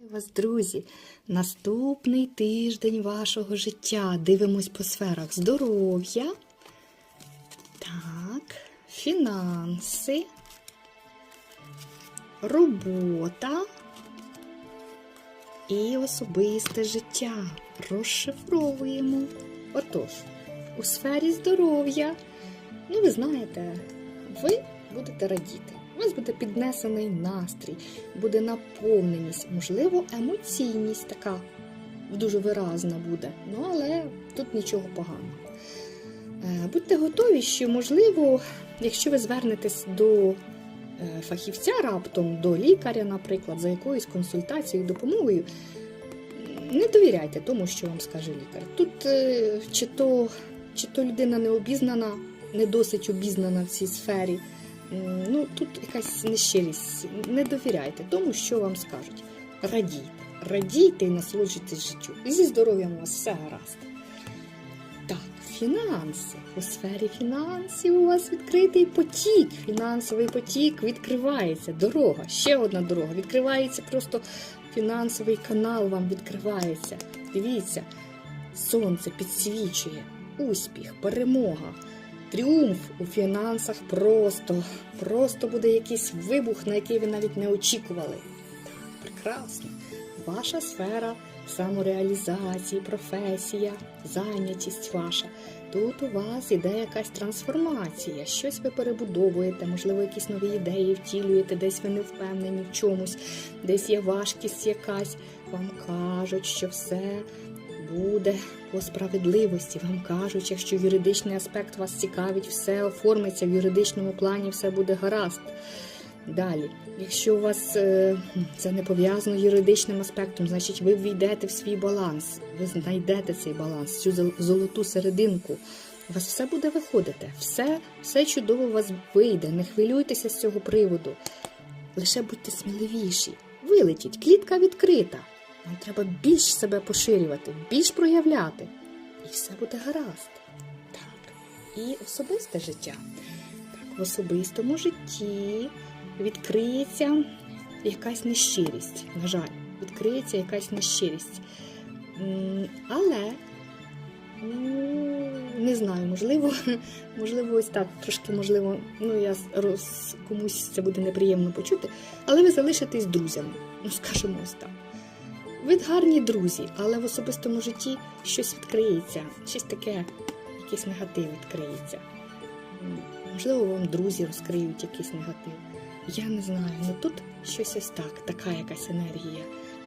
вас, друзі! Наступний тиждень вашого життя. Дивимось по сферах здоров'я. Так, фінанси, робота і особисте життя. Розшифровуємо. Отож, у сфері здоров'я, ну ви знаєте, ви будете радіти. У вас буде піднесений настрій, буде наповненість, можливо, емоційність така дуже виразна буде. Ну, але тут нічого поганого. Е, Будьте готові, що, можливо, якщо ви звернетесь до е, фахівця раптом, до лікаря, наприклад, за якоюсь консультацією, допомогою, не довіряйте тому, що вам скаже лікар. Тут е, чи то, чи то людина не обізнана, не досить обізнана в цій сфері. Ну, тут якась нещирість. Не довіряйте тому, що вам скажуть. Радійте, радійте і насолоджуйтесь життю. І зі здоров'ям у вас все гаразд. Так, фінанси. У сфері фінансів у вас відкритий потік. Фінансовий потік відкривається. Дорога, ще одна дорога. Відкривається просто фінансовий канал вам відкривається. Дивіться, сонце підсвічує, успіх, перемога. Тріумф у фінансах просто, просто буде якийсь вибух, на який ви навіть не очікували. Так, прекрасно. Ваша сфера самореалізації, професія, зайнятість ваша. Тут у вас іде якась трансформація, щось ви перебудовуєте, можливо, якісь нові ідеї втілюєте, десь ви не впевнені в чомусь, десь є важкість якась. Вам кажуть, що все буде по справедливості. Вам кажуть, якщо юридичний аспект вас цікавить, все оформиться в юридичному плані, все буде гаразд. Далі, якщо у вас е, це не пов'язано юридичним аспектом, значить ви ввійдете в свій баланс, ви знайдете цей баланс, цю золоту серединку. У вас все буде виходити, все, все чудово у вас вийде. Не хвилюйтеся з цього приводу. Лише будьте сміливіші. Вилетіть, клітка відкрита. Вам треба більш себе поширювати, більш проявляти. І все буде гаразд. Так. І особисте життя. Так, в особистому житті відкриється якась нещирість. На жаль, відкриється якась нещирість. Але ну, не знаю, можливо, можливо, ось так, трошки, можливо, ну я роз, комусь це буде неприємно почути, але ви залишитесь друзями. Ну, скажімо ось так. Ви гарні друзі, але в особистому житті щось відкриється, щось таке, якийсь негатив відкриється. Можливо, вам друзі розкриють якийсь негатив. Я не знаю, але тут щось ось так, така якась енергія.